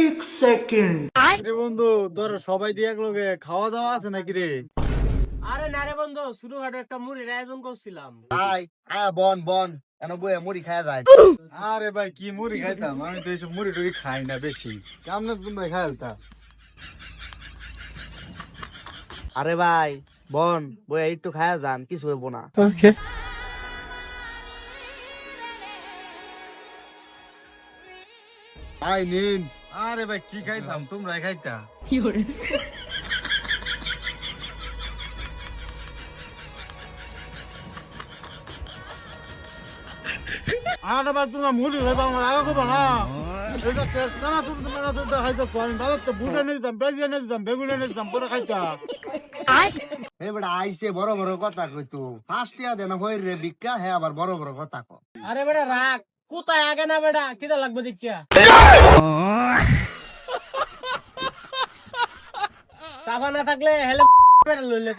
এক সেকেন্ড। রে বন্ধু তোর সবাই দিয়ে একলগে খাওয়া দাওয়া আছে নাকি রে? আরে না রে বন্ধু ছোটখাটো একটা মুড়ির আয়োজন করছিলাম। ভাই হ্যাঁ বন বন কেন বয়ে মুড়ি খাওয়া যায়। আরে ভাই কি মুড়ি খাইতাম? আমি তো এইসব মুড়ি টুড়ি খাই না বেশি। কেমন তোমরা খাইতাম আরে ভাই বন বয়ে একটু খায়া যান কিছু হইব না। আই নিন। আরে ভাই কি খাইতাম? তোমরা খাইতা। আরে ভাই তোমরা মুড়ি খাইবা আমার আগে করব না এটা টেস্ট না তুমি তোমরা চলতে খাইতে আমি বাজার তো বুঝে নিয়ে দিতাম বেজিয়ে নিয়ে দিতাম বেগুনে নিয়ে দিতাম পরে খাইতা। এবার আইসে বড় বড় কথা কইতো। ফার্স্ট ইয়ার দেন হই রে ভিক্ষা হ্যাঁ আবার বড় বড় কথা কো আরে বেটা রাখ কোথায়? আগে না বেটা কিটা লাগবে দেখিয়া? চাপা না থাকলে হেলে বেটা লইলে।